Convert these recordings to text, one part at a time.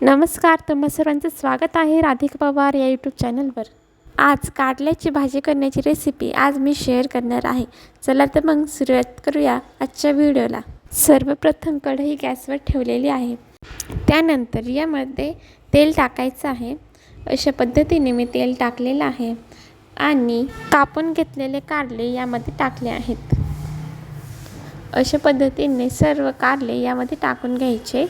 नमस्कार तुम्हा सर्वांचं स्वागत आहे राधिका पवार या यूट्यूब चॅनलवर आज कारल्याची भाजी करण्याची रेसिपी आज मी शेअर करणार आहे. चला तर मग सुरुवात करूया आजच्या व्हिडिओला सर्वप्रथम कढई गॅसवर ठेवलेली आहे. त्यानंतर यामध्ये तेल टाकायचं आहे. अशा पद्धतीने मी तेल टाकलेलं आहे आणि कापून घेतलेले कारले यामध्ये टाकले आहेत. अशा पद्धतीने सर्व कारले यामध्ये टाकून घ्यायचे.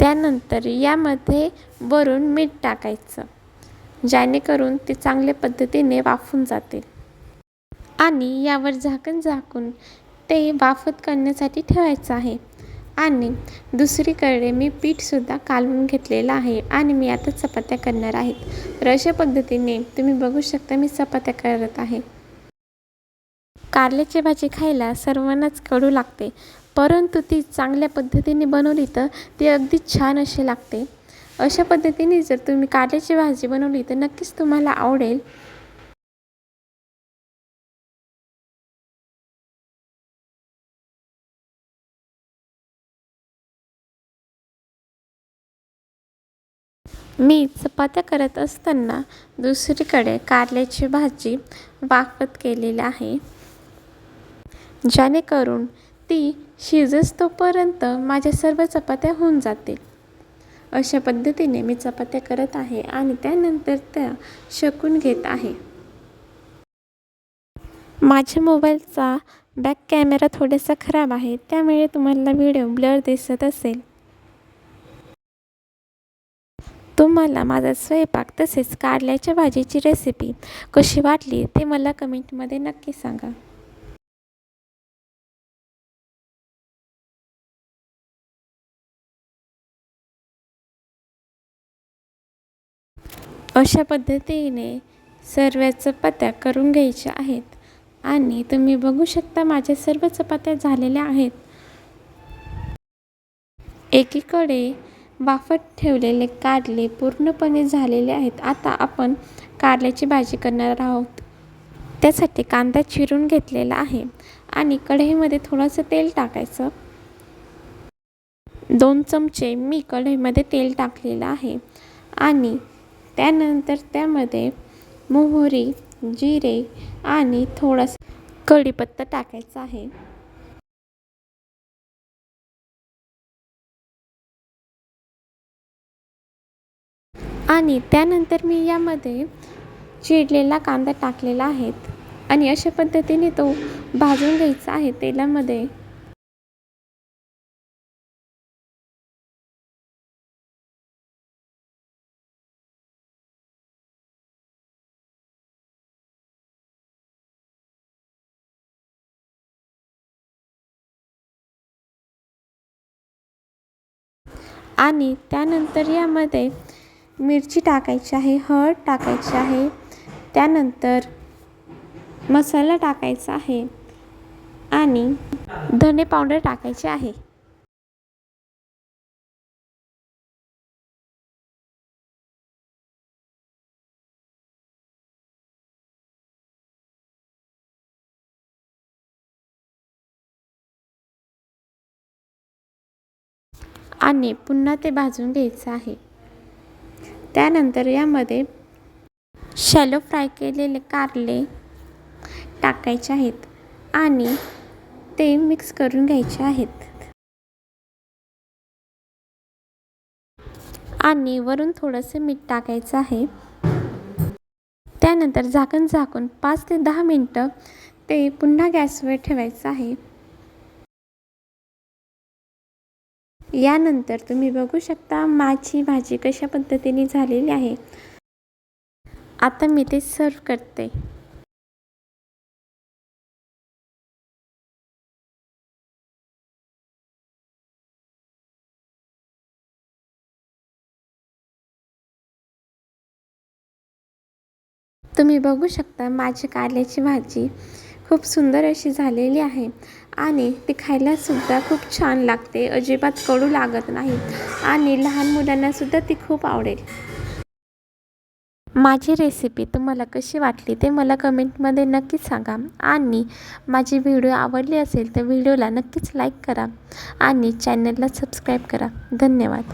त्यानंतर यामध्ये वरून मीठ टाकायचं जेणेकरून ते चांगल्या पद्धतीने वाफून जाते आणि यावर झाकण झाकून ते वाफत करण्यासाठी ठेवायचं आहे. आणि दुसरीकडे मी पीठसुद्धा कालवून घेतलेलं आहे आणि मी आता चपात्या करणार आहेत तर अशा पद्धतीने तुम्ही बघू शकता मी चपात्या करत आहे. कारल्याची भाजी खायला सर्वांनाच कडू लागते. परंतु ती चांगल्या पद्धतीने बनवली तर ती अगदी छान अशी लागते. अशा पद्धतीने जर तुम्ही कारल्याची भाजी बनवली तर नक्कीच तुम्हाला आवडेल. मी चपात्या करत असताना दुसरीकडे कारल्याची भाजी वाफत केलेली आहे. जेणेकरून ती शिजस तोपर्यंत माझ्या सर्व चपात्या होऊन जातील. अशा पद्धतीने मी चपात्या करत आहे आणि त्यानंतर त्या शकून घेत आहे. माझ्या मोबाईलचा बॅक कॅमेरा थोडासा खराब आहे त्यामुळे तुम्हाला व्हिडिओ ब्लर दिसत असेल. तुम्हाला माझा स्वयंपाक तसेच कारल्याच्या भाजीची रेसिपी कशी वाटली ते मला कमेंटमध्ये नक्की सांगा. अशा पद्धतीने सर्व चपात्या करून घ्यायच्या आहेत. आणि तुम्ही बघू शकता माझ्या सर्व चपात्या झालेल्या आहेत. एकीकडे वाफत ठेवलेले कारले पूर्णपणे झालेले आहेत. आता आपण कारल्याची भाजी करणार आहोत. त्यासाठी कांदा चिरून घेतलेला आहे. आणि कढईमध्ये थोडंसं तेल टाकायचं. दोन चमचे मी कढईमध्ये तेल टाकलेलं आहे. आणि त्यानंतर त्यामध्ये मोहरी जिरे आणि थोडासा कढीपत्ता टाकायचा आहे. आणि त्यानंतर मी यामध्ये चिरलेला कांदा टाकलेला आहे आणि अशा पद्धतीने तो भाजून घ्यायचा आहे तेलामध्ये. आणि त्यानंतर यामध्ये मिरची टाकायची आहे हळद टाकायची आहे त्यानंतर मसाला टाकायचा आहे आणि धने पावडर टाकायचे आहे. आणि पुन्हा ते भाजून घ्यायचं आहे. त्यानंतर यामध्ये शॅलो फ्राय केलेले कारले टाकायचे आहेत आणि ते मिक्स करून घ्यायचे आहेत. आणि वरून थोडंसं मीठ टाकायचं आहे. त्यानंतर झाकण झाकून पाच ते दहा मिनटं ते पुन्हा गॅसवर ठेवायचं आहे. यानंतर तुम्ही बघू शकता माझी भाजी कशा पद्धतीने झालेली आहे. आता मी ते सर्व करते. तुम्ही बघू शकता माझी कारल्याची भाजी खूप सुंदर अशी झालेली आहे. आणि ती खायलासुद्धा खूप छान लागते. अजिबात कडू लागत नाही. आणि लहान मुलांनासुद्धा ती खूप आवडेल. माझी रेसिपी तुम्हाला कशी वाटली ते मला कमेंटमध्ये नक्कीच सांगा. आणि माझी व्हिडिओ आवडली असेल तर व्हिडिओला नक्कीच लाईक करा. आणि चॅनलला सबस्क्राईब करा. धन्यवाद.